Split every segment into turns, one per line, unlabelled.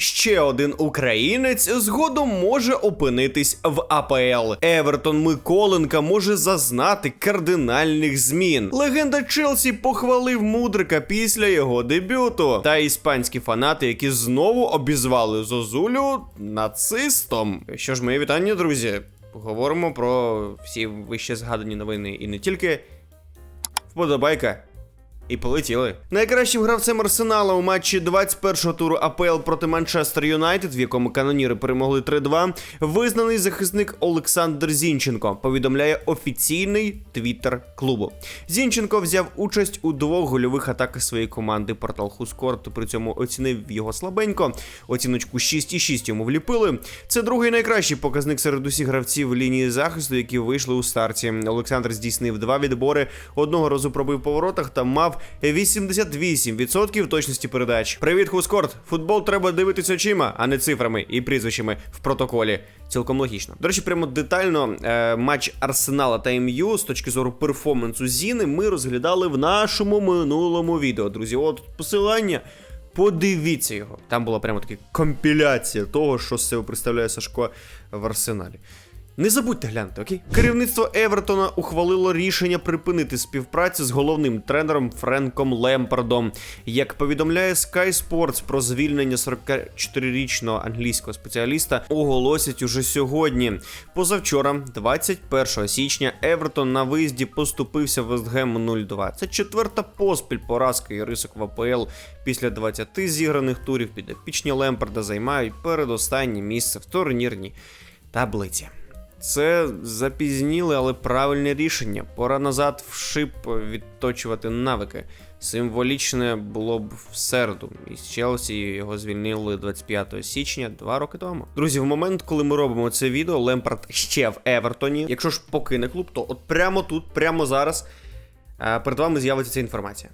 ще один українець згодом може опинитись в АПЛ. Евертон Миколенка може зазнати кардинальних змін. Легенда Челсі похвалив мудрика після його дебюту. Та іспанські фанати, які знову обізвали Зозулю нацистом. Що ж, моє вітання, друзі. Поговоримо про всі вище згадані новини і не тільки. Вподобайка. І полетіли. Найкращим гравцем Арсенала у матчі 21-го туру АПЛ проти Манчестер Юнайтед, в якому каноніри перемогли 3-2, визнаний захисник Олександр Зінченко. Повідомляє офіційний твіттер клубу. Зінченко взяв участь у двох гольових атаках своєї команди. Портал Хускорт при цьому оцінив його слабенько. Оціночку 6,6 йому вліпили. Це другий найкращий показник серед усіх гравців лінії захисту, які вийшли у старті. Олександр здійснив два відбори, одного разу пробив по воротах та мав 88% точності передач. Привіт, Хускорт! Футбол треба дивитися очима, а не цифрами і прізвищами в протоколі. Цілком логічно. До речі, прямо детально е, матч Арсенала та МЮ з точки зору перформансу Зіни ми розглядали в нашому минулому відео. Друзі, от посилання. Подивіться його. Там була прямо така компіляція того, що з себе представляє Сашко в арсеналі. Не забудьте глянути, окей? Керівництво Евертона ухвалило рішення припинити співпрацю з головним тренером Френком Лемпардом. Як повідомляє Sky Sports про звільнення 44-річного англійського спеціаліста, оголосять уже сьогодні. Позавчора, 21 січня, Евертон на виїзді поступився Вестгему 0-2. Це четверта поспіль поразка Ірисок в АПЛ після 20 зіграних турів. Підопічні Лемпарда займають передостаннє місце в турнірній таблиці. Це запізніле, але правильне рішення. Пора назад в шип відточувати навики. Символічне було б в середу. Із Челсі його звільнили 25 січня, два роки тому. Друзі, в момент, коли ми робимо це відео, Лемпард ще в Евертоні. Якщо ж покине клуб, то от прямо тут, прямо зараз е, перед вами з'явиться ця інформація.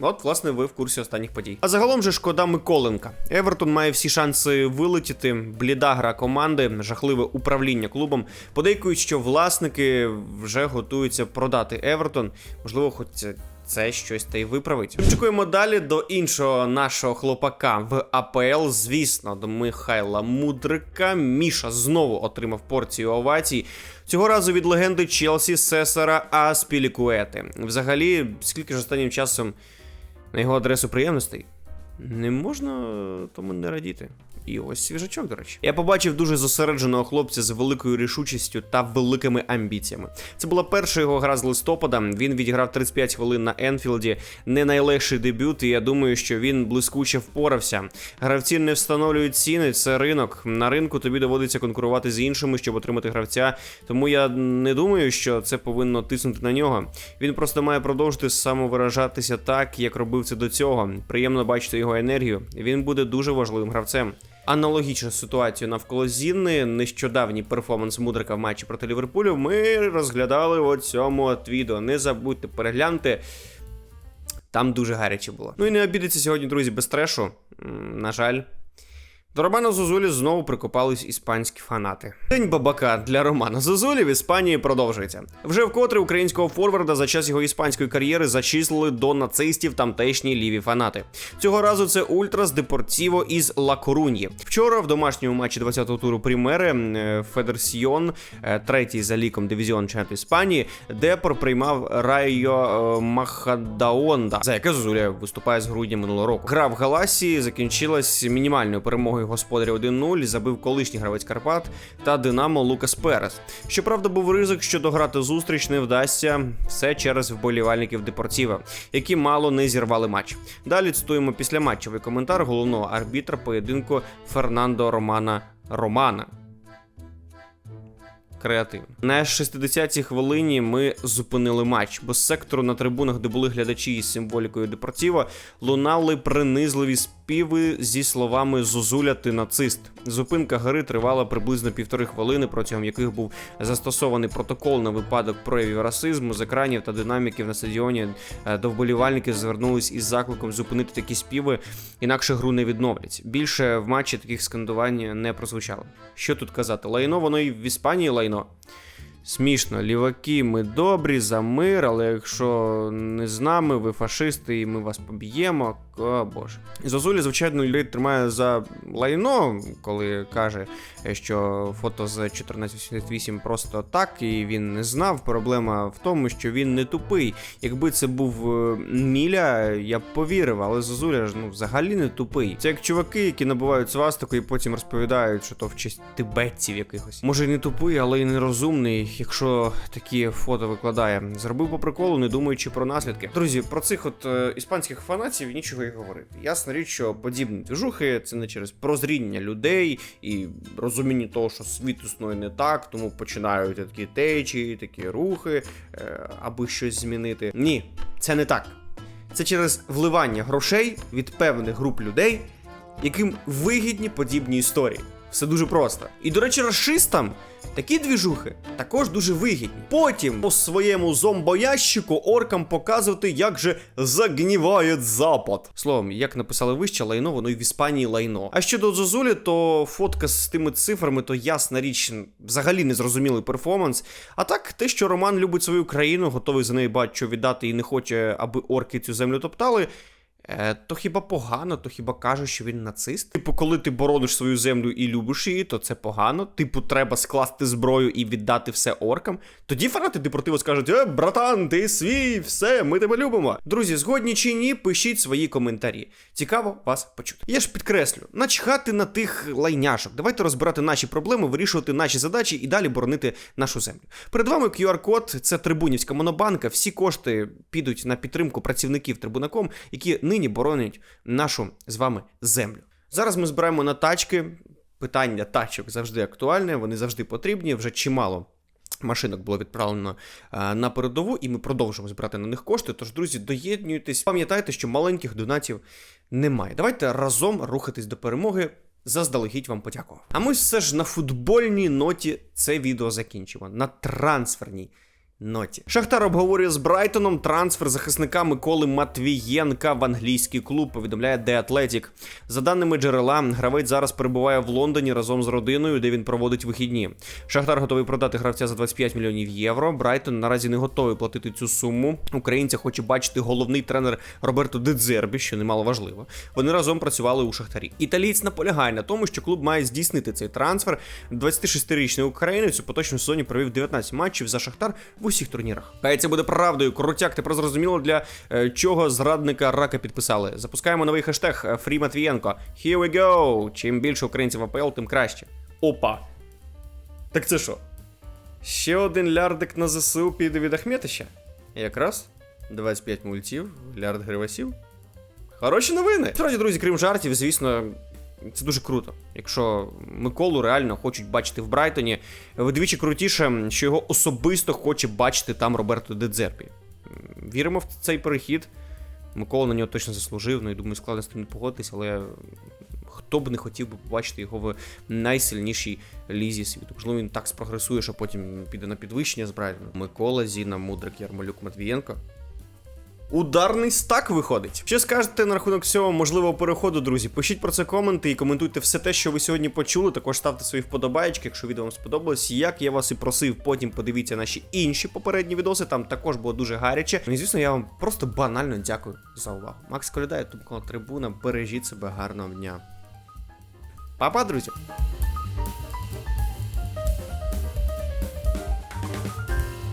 От, власне, ви в курсі останніх подій. А загалом же шкода Миколенка. Евертон має всі шанси вилетіти. Бліда гра команди, жахливе управління клубом. Подейкують, що власники вже готуються продати Евертон. Можливо, хоч це. Щось та й виправить. Чекуємо далі до іншого нашого хлопака в АПЛ. Звісно, до Михайла Мудрика. Міша знову отримав порцію овацій. Цього разу від легенди Челсі Сесара Аспілікуети. Взагалі, скільки ж останнім часом на його адресу приємностей. Не можна тому не радіти. І ось свіжачок, до речі. Я побачив дуже зосередженого хлопця з великою рішучістю та великими амбіціями. Це була перша його гра з листопада. Він відіграв 35 хвилин на Енфілді. Не найлегший дебют, і я думаю, що він блискуче впорався. Гравці не встановлюють ціни, це ринок. На ринку тобі доводиться конкурувати з іншими, щоб отримати гравця. Тому я не думаю, що це повинно тиснути на нього. Він просто має продовжити самовиражатися так, як робив це до цього. Приємно бачити його енергію. Він буде дуже важливим гравцем. Аналогічну ситуацію навколо Зінни, нещодавній перформанс Мудрика в матчі проти Ліверпулю, ми розглядали в цьому відео. Не забудьте переглянути. Там дуже гаряче було. Ну і не обідеться сьогодні, друзі, без трешу. На жаль. До Романа Зозулі знову прикопались іспанські фанати. День бабака для Романа Зозулі в Іспанії продовжується. Вже вкотре українського форварда за час його іспанської кар'єри зачислили до нацистів тамтешні ліві фанати. Цього разу це Ультрас Депортіво із Ла Коруньї. Вчора в домашньому матчі 20-го туру Примери е, Федерсіон, е, третій за ліком дивізіон чемпіонату Іспанії, Депор приймав Райо е, Махадаонда, за яке Зозуля виступає з грудня минулого року. Гра в Галасі закінчилась мінімальною перемогою господаря 1-0, забив колишній гравець Карпат та Динамо Лукас Перес. Щоправда, був ризик, що дограти зустріч не вдасться все через вболівальників Депортіва, які мало не зірвали матч. Далі цитуємо післяматчевий коментар головного арбітра поєдинку Фернандо Романа Романа. Креативно. На 60-й хвилині ми зупинили матч, бо з сектору на трибунах, де були глядачі із символікою Депортіва, лунали принизливі співи зі словами Зозуля ти нацист. Зупинка гри тривала приблизно півтори хвилини, протягом яких був застосований протокол на випадок проявів расизму з екранів та динаміків на стадіоні. е, До вболівальників звернулись із закликом зупинити такі співи, інакше гру не відновлять. Більше в матчі таких скандувань не прозвучало. Що тут казати? Лайно, воно і в Іспанії лайно. Смішно, ліваки, ми добрі за мир, але якщо не з нами, ви фашисти, і ми вас поб'ємо. О боже. Зозулі, звичайно, людей тримає за лайно, коли каже, що фото з 1488 просто так, і він не знав. Проблема в тому, що він не тупий. Якби це був е, Міля, я б повірив, але Зозуля ж ну взагалі не тупий. Це як чуваки, які набувають свастику і потім розповідають, що то в честь тибетців якихось. Може, і не тупий, але й нерозумний, якщо такі фото викладає. Зробив по приколу, не думаючи про наслідки. Друзі, про цих от е, іспанських фанатів нічого говорити. Ясна річ, що подібні движухи це не через прозріння людей і розуміння того, що світ існує не так, тому починають такі течії, такі рухи, е, аби щось змінити. Ні, це не так. Це через вливання грошей від певних груп людей, яким вигідні подібні історії. Все дуже просто. І, до речі, расистам такі двіжухи також дуже вигідні. Потім по своєму зомбоящику оркам показувати, як же загніває запад. Словом, як написали вище, лайно, воно і в Іспанії лайно. А щодо Зозулі, то фотка з тими цифрами, то ясна річ, взагалі незрозумілий перформанс. А так, те, що Роман любить свою країну, готовий за неї бачу віддати і не хоче, аби орки цю землю топтали. Е, то хіба погано, то хіба каже, що він нацист? Типу, коли ти борониш свою землю і любиш її, то це погано. Типу, треба скласти зброю і віддати все оркам. Тоді фанати депротиво скажуть: Е, братан, ти свій, все, ми тебе любимо. Друзі, згодні чи ні, пишіть свої коментарі. Цікаво вас почути. Я ж підкреслю, начхати на тих лайняшок. Давайте розбирати наші проблеми, вирішувати наші задачі і далі боронити нашу землю. Перед вами QR-код, це Трибунівська монобанка. Всі кошти підуть на підтримку працівників Трибунаком, які нині боронять нашу з вами землю. Зараз ми збираємо на тачки. Питання тачок завжди актуальне, вони завжди потрібні. Вже чимало машинок було відправлено е, на передову, і ми продовжуємо збирати на них кошти. Тож, друзі, доєднуйтесь. Пам'ятайте, що маленьких донатів немає. Давайте разом рухатись до перемоги. Заздалегідь вам подякував. А ми все ж на футбольній ноті це відео закінчимо. На трансферній ноті. Шахтар обговорює з Брайтоном трансфер захисника Миколи Матвієнка в англійський клуб. Повідомляє The Athletic. За даними джерела, гравець зараз перебуває в Лондоні разом з родиною, де він проводить вихідні. Шахтар готовий продати гравця за 25 мільйонів євро. Брайтон наразі не готовий платити цю суму. Українця хоче бачити головний тренер Роберто Дедзербі, що немало важливо. Вони разом працювали у Шахтарі. Італієць наполягає на тому, що клуб має здійснити цей трансфер. 26-річний українець у поточному сезоні провів 19 матчів за Шахтар в усіх турнірах. Хай це буде правдою. Крутяк, тепер зрозуміло для е, чого зрадника рака підписали. Запускаємо новий хештег е, Фрі Матвієнко. Here we go! Чим більше українців АПЛ, тим краще. Опа. Так це що? Ще один лярдик на ЗСУ піде від Ахметища? Якраз 25 мультів, лярд гривасів. Хороші новини. Справді, друзі, крім жартів, звісно, це дуже круто. Якщо Миколу реально хочуть бачити в Брайтоні, вдвічі крутіше, що його особисто хоче бачити там Роберто Дедзербі. М, Віримо в цей перехід. Микола на нього точно заслужив, ну і думаю, складно з тим не погодитись, але хто б не хотів би побачити його в найсильнішій лізі світу. Можливо, він так спрогресує, що потім піде на підвищення з Брайтоном. Микола, Зіна, Мудрик, Ярмолюк, Матвієнко. Ударний стак виходить. Що скажете на рахунок цього можливого переходу, друзі? Пишіть про це коменти і коментуйте все те, що ви сьогодні почули. Також ставте свої вподобайки, якщо відео вам сподобалось. Як я вас і просив, потім подивіться наші інші попередні відоси. Там також було дуже гаряче. Ну і звісно, я вам просто банально дякую за увагу. Макс Коляда, Ютуб Трибуна. Бережіть себе гарного дня. Па-па, друзі!